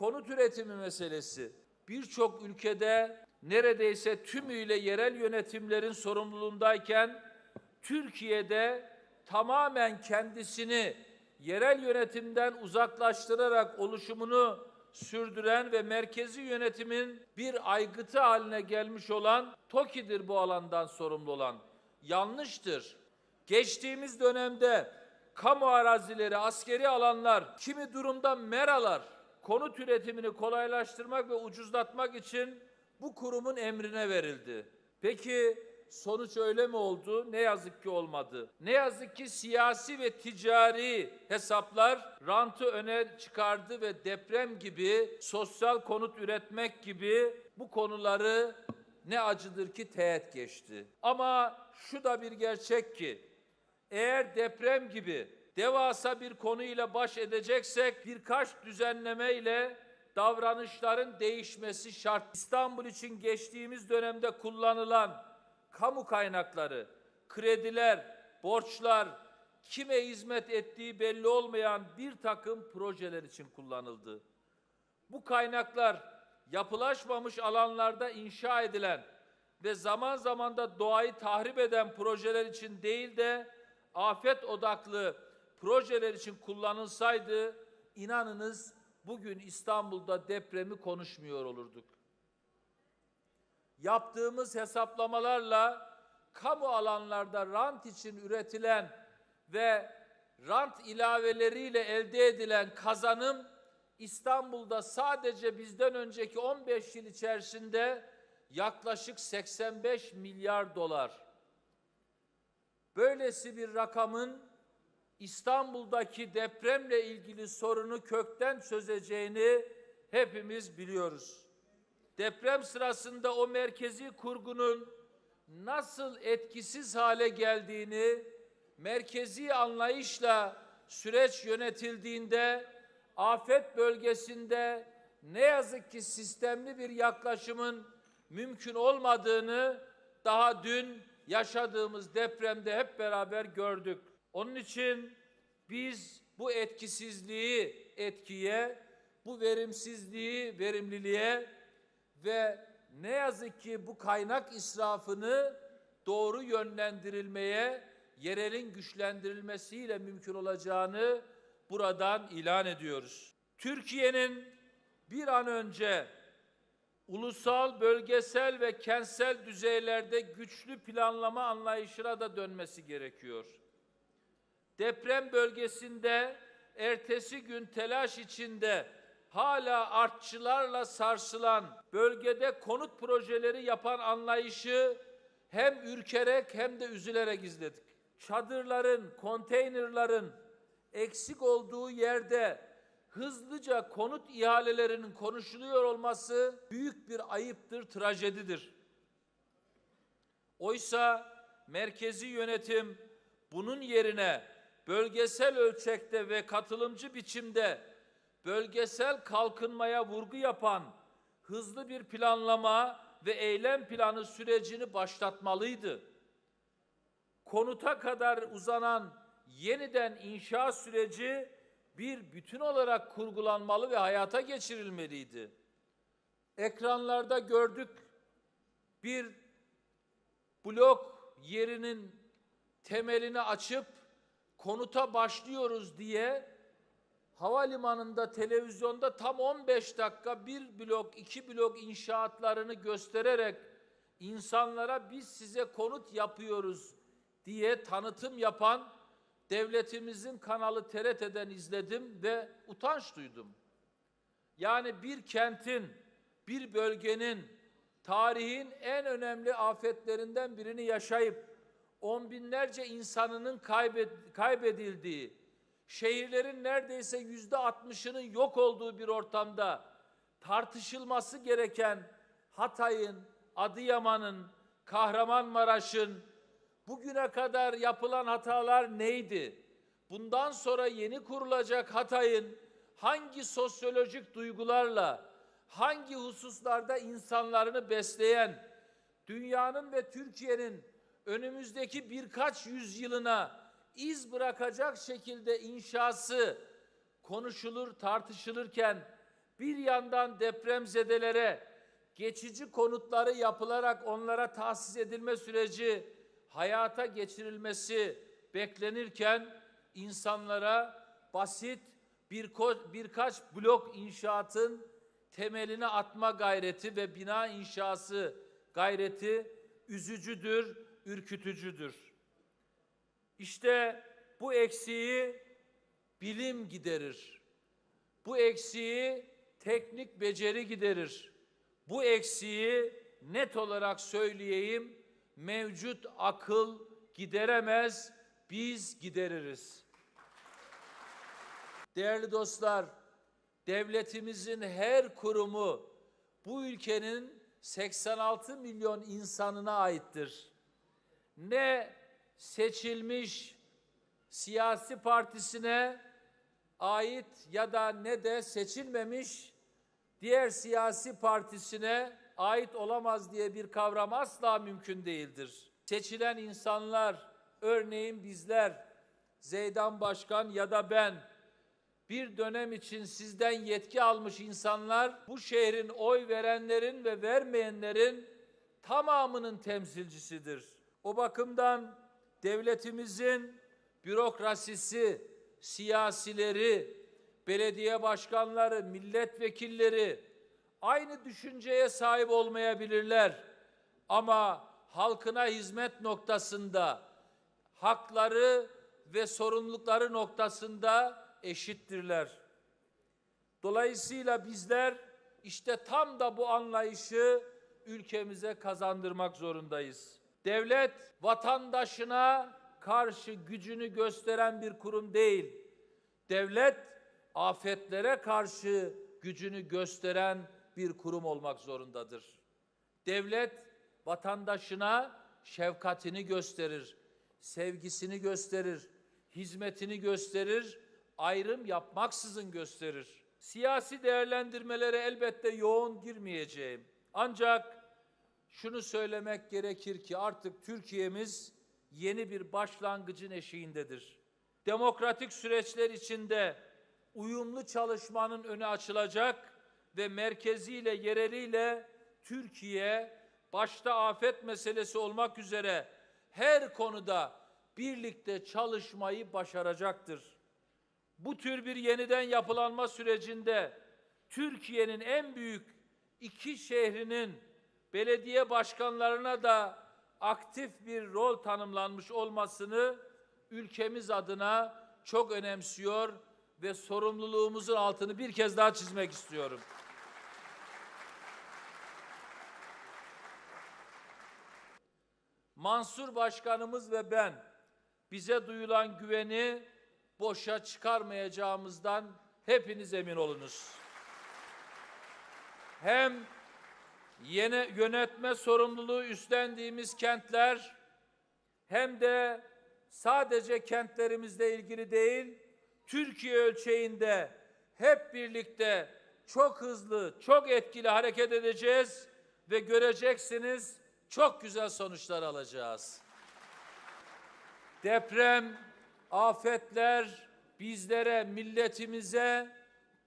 konut üretimi meselesi birçok ülkede neredeyse tümüyle yerel yönetimlerin sorumluluğundayken Türkiye'de tamamen kendisini yerel yönetimden uzaklaştırarak oluşumunu sürdüren ve merkezi yönetimin bir aygıtı haline gelmiş olan TOKİ'dir bu alandan sorumlu olan. Yanlıştır. Geçtiğimiz dönemde kamu arazileri, askeri alanlar, kimi durumda meralar, konut üretimini kolaylaştırmak ve ucuzlatmak için bu kurumun emrine verildi. Peki sonuç öyle mi oldu? Ne yazık ki olmadı. Ne yazık ki siyasi ve ticari hesaplar rantı öne çıkardı ve deprem gibi, sosyal konut üretmek gibi bu konuları ne acıdır ki teğet geçti. Ama şu da bir gerçek ki eğer deprem gibi devasa bir konuyla baş edeceksek birkaç düzenleme ile davranışların değişmesi şart. İstanbul için geçtiğimiz dönemde kullanılan kamu kaynakları, krediler, borçlar, kime hizmet ettiği belli olmayan bir takım projeler için kullanıldı. Bu kaynaklar yapılaşmamış alanlarda inşa edilen ve zaman zaman da doğayı tahrip eden projeler için değil de afet odaklı projeler için kullanılsaydı inanınız bugün İstanbul'da depremi konuşmuyor olurduk. Yaptığımız hesaplamalarla kamu alanlarda rant için üretilen ve rant ilaveleriyle elde edilen kazanım İstanbul'da sadece bizden önceki 15 yıl içerisinde yaklaşık 85 milyar dolar. Böylesi bir rakamın İstanbul'daki depremle ilgili sorunu kökten çözeceğini hepimiz biliyoruz. Deprem sırasında o merkezi kurgunun nasıl etkisiz hale geldiğini merkezi anlayışla süreç yönetildiğinde afet bölgesinde ne yazık ki sistemli bir yaklaşımın mümkün olmadığını daha dün yaşadığımız depremde hep beraber gördük. Onun için biz bu etkisizliği etkiye, bu verimsizliği verimliliğe ve ne yazık ki bu kaynak israfını doğru yönlendirilmeye, yerelin güçlendirilmesiyle mümkün olacağını buradan ilan ediyoruz. Türkiye'nin bir an önce ulusal, bölgesel ve kentsel düzeylerde güçlü planlama anlayışına da dönmesi gerekiyor. Deprem bölgesinde ertesi gün telaş içinde hala artçılarla sarsılan bölgede konut projeleri yapan anlayışı hem ürkerek hem de üzülerek izledik. Çadırların, konteynerların eksik olduğu yerde hızlıca konut ihalelerinin konuşuluyor olması büyük bir ayıptır, trajedidir. Oysa merkezi yönetim bunun yerine bölgesel ölçekte ve katılımcı biçimde bölgesel kalkınmaya vurgu yapan hızlı bir planlama ve eylem planı sürecini başlatmalıydı. Konuta kadar uzanan yeniden inşa süreci bir bütün olarak kurgulanmalı ve hayata geçirilmeliydi. Ekranlarda gördük bir blok yerinin temelini açıp konuta başlıyoruz diye havalimanında televizyonda tam 15 dakika bir blok iki blok inşaatlarını göstererek insanlara biz size konut yapıyoruz diye tanıtım yapan devletimizin kanalı TRT'den izledim ve utanç duydum. Yani bir kentin, bir bölgenin tarihin en önemli afetlerinden birini yaşayıp on binlerce insanının kaybed kaybedildiği, şehirlerin neredeyse yüzde altmışının yok olduğu bir ortamda tartışılması gereken Hatay'ın, Adıyaman'ın, Kahramanmaraş'ın bugüne kadar yapılan hatalar neydi? Bundan sonra yeni kurulacak Hatay'ın hangi sosyolojik duygularla, hangi hususlarda insanlarını besleyen, dünyanın ve Türkiye'nin önümüzdeki birkaç yüzyılına iz bırakacak şekilde inşası konuşulur, tartışılırken bir yandan depremzedelere geçici konutları yapılarak onlara tahsis edilme süreci hayata geçirilmesi beklenirken insanlara basit bir birkaç blok inşaatın temelini atma gayreti ve bina inşası gayreti üzücüdür, ürkütücüdür. İşte bu eksiği bilim giderir. Bu eksiği teknik beceri giderir. Bu eksiği net olarak söyleyeyim, mevcut akıl gideremez, biz gideririz. Değerli dostlar, devletimizin her kurumu bu ülkenin 86 milyon insanına aittir. Ne seçilmiş siyasi partisine ait ya da ne de seçilmemiş diğer siyasi partisine ait olamaz diye bir kavram asla mümkün değildir. Seçilen insanlar, örneğin bizler, Zeydan Başkan ya da ben, bir dönem için sizden yetki almış insanlar, bu şehrin oy verenlerin ve vermeyenlerin tamamının temsilcisidir. O bakımdan devletimizin bürokrasisi, siyasileri, belediye başkanları, milletvekilleri aynı düşünceye sahip olmayabilirler. Ama halkına hizmet noktasında, hakları ve sorumlulukları noktasında eşittirler. Dolayısıyla bizler işte tam da bu anlayışı ülkemize kazandırmak zorundayız. Devlet vatandaşına karşı gücünü gösteren bir kurum değil. Devlet afetlere karşı gücünü gösteren bir kurum olmak zorundadır. Devlet vatandaşına şefkatini gösterir, sevgisini gösterir, hizmetini gösterir, ayrım yapmaksızın gösterir. Siyasi değerlendirmelere elbette yoğun girmeyeceğim. Ancak şunu söylemek gerekir ki artık Türkiye'miz yeni bir başlangıcın eşiğindedir. Demokratik süreçler içinde uyumlu çalışmanın önü açılacak ve merkeziyle yereliyle Türkiye başta afet meselesi olmak üzere her konuda birlikte çalışmayı başaracaktır. Bu tür bir yeniden yapılanma sürecinde Türkiye'nin en büyük iki şehrinin belediye başkanlarına da aktif bir rol tanımlanmış olmasını ülkemiz adına çok önemsiyor ve sorumluluğumuzun altını bir kez daha çizmek istiyorum. Mansur Başkanımız ve ben bize duyulan güveni boşa çıkarmayacağımızdan hepiniz emin olunuz. Hem yeni yönetme sorumluluğu üstlendiğimiz kentler hem de sadece kentlerimizle ilgili değil, Türkiye ölçeğinde hep birlikte çok hızlı, çok etkili hareket edeceğiz ve göreceksiniz çok güzel sonuçlar alacağız. Deprem, afetler bizlere, milletimize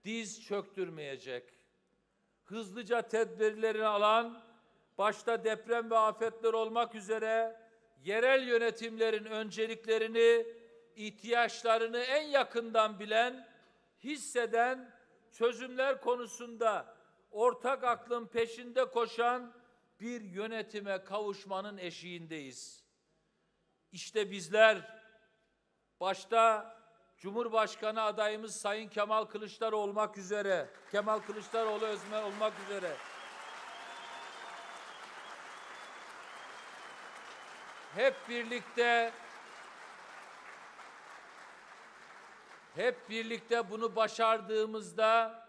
diz çöktürmeyecek. Hızlıca tedbirlerini alan, başta deprem ve afetler olmak üzere yerel yönetimlerin önceliklerini, ihtiyaçlarını en yakından bilen, hisseden, çözümler konusunda ortak aklın peşinde koşan bir yönetime kavuşmanın eşiğindeyiz. İşte bizler başta Cumhurbaşkanı adayımız Sayın Kemal Kılıçdaroğlu olmak üzere, Kemal Kılıçdaroğlu özmen olmak üzere. Hep birlikte hep birlikte bunu başardığımızda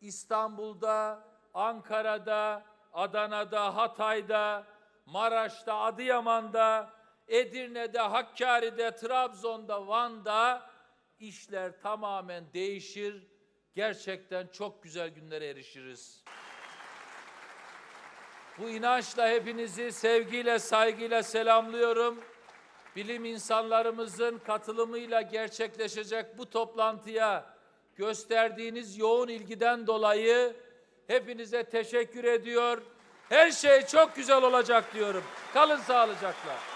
İstanbul'da, Ankara'da, Adana'da, Hatay'da, Maraş'ta, Adıyaman'da, Edirne'de, Hakkari'de, Trabzon'da, Van'da işler tamamen değişir. Gerçekten çok güzel günlere erişiriz. Bu inançla hepinizi sevgiyle, saygıyla selamlıyorum. Bilim insanlarımızın katılımıyla gerçekleşecek bu toplantıya gösterdiğiniz yoğun ilgiden dolayı hepinize teşekkür ediyor. Her şey çok güzel olacak diyorum. Kalın sağlıcakla.